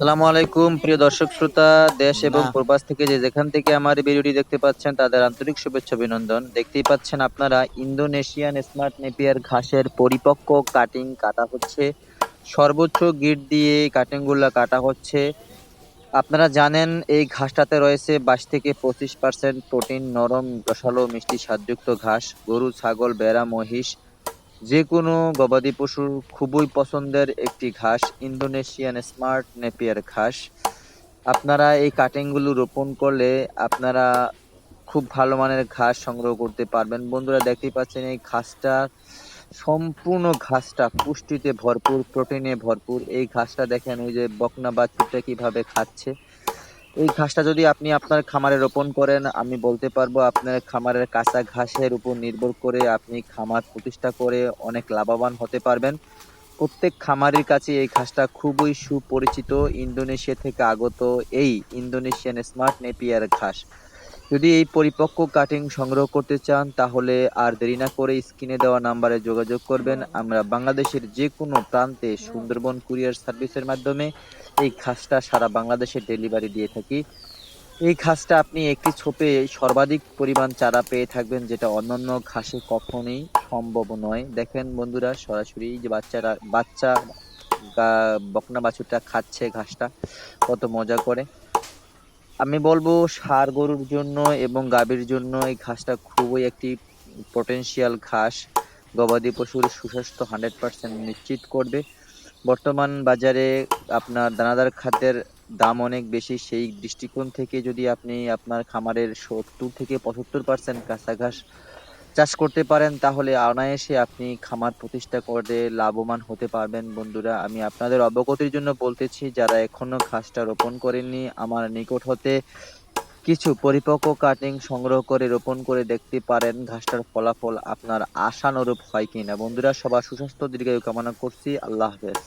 আসসালামু আলাইকুম প্রিয় দর্শক শ্রোতা দেশ এবং প্রবাস থেকে যে যেখান থেকে আমার ভিডিওটি দেখতে পাচ্ছেন তাদের আন্তরিক শুভেচ্ছা অভিনন্দন। দেখতেই পাচ্ছেন আপনারা ইন্দোনেশিয়ান স্মার্ট নেপিয়ার ঘাসের পরিপক্ক কাটিং কাটা হচ্ছে। সর্বোচ্চ গিট দিয়ে এই কাটিংগুলো কাটা হচ্ছে। আপনারা জানেন এই ঘাসটাতে রয়েছে বাইশ থেকে পঁচিশ পার্সেন্ট প্রোটিন নরম রসালো মিষ্টি স্বাদযুক্ত ঘাস গরু ছাগল বেড়া মহিষ যে কোনো গবাদি পশুর খুবই পছন্দের একটি ঘাস, ইন্দোনেশিয়ান স্মার্ট নেপিয়ার ঘাস। আপনারা এই কাটিংগুলো রোপণ করলে আপনারা খুব ভালো মানের ঘাস সংগ্রহ করতে পারবেন। বন্ধুরা, দেখতেই পাচ্ছেন এই ঘাসটা, সম্পূর্ণ ঘাসটা, পুষ্টিতে ভরপুর প্রোটিনে ভরপুর। এই ঘাসটা দেখেন, ওই যে বকনা বাছুরটা কীভাবে খাচ্ছে। এই ঘাসটা যদি আপনি আপনার খামারে রোপণ করেন, আমি বলতে পারব আপনার খামারের কাঁচা ঘাসের উপর নির্ভর করে আপনি খামার প্রতিষ্ঠা করে অনেক লাভবান হতে পারবেন। প্রত্যেক খামারের কাছে এই ঘাসটা খুবই সুপরিচিত। ইন্দোনেশিয়া থেকে আগত এই ইন্দোনেশিয়ান স্মার্ট নেপিয়ার ঘাস। যদি এই পরিপক্ক কাটিং সংগ্রহ করতে চান, তাহলে আর দেরি না করে স্ক্রিনে দেওয়া নাম্বারে যোগাযোগ করবেন। আমরা বাংলাদেশের যে কোনো প্রান্তে সুন্দরবন কুরিয়ার সার্ভিসের মাধ্যমে এই খাসটা সারা বাংলাদেশে ডেলিভারি দিয়ে থাকি। এই ঘাসটা আপনি একটি ছোপে সর্বাধিক পরিমাণ চারা পেয়ে থাকবেন, যেটা অন্যান্য ঘাসে কখনোই সম্ভব নয়। দেখেন বন্ধুরা, সরাসরি যে বাচ্চারা, বাচ্চা বকনা বাছুরটা খাচ্ছে ঘাসটা কত মজা করে। আমি বলব সার গরুর জন্য এবং গাভীর জন্য এই ঘাসটা খুবই একটি পটেনশিয়াল ঘাস। গবাদি পশুর সুস্বাস্থ্য হান্ড্রেড পার্সেন্ট নিশ্চিত করবে। বর্তমান বাজারে আপনার দানাদার খাদ্যের দাম অনেক বেশি। সেই দৃষ্টিকোণ থেকে যদি আপনি আপনার খামারের সত্তর থেকে পঁচাত্তর পার্সেন্ট কাঁচা ঘাস চাষ করতে পারেন, তাহলে অনায়াসে আপনি খামার প্রতিষ্ঠা করে লাভবান হতে পারবেন। বন্ধুরা, আমি আপনাদের অবগতির জন্য বলতেছি, যারা এখনও ঘাসটা রোপণ করেননি, আমার নিকট হতে কিছু পরিপক্ক কাটিং সংগ্রহ করে রোপণ করে দেখতে পারেন ঘাসটার ফলাফল আপনার আশানুরূপ হয় কিনা। বন্ধুরা, সবার সুস্বাস্থ্য, দীর্ঘায়ু কামনা করছি। আল্লাহ হাফেজ।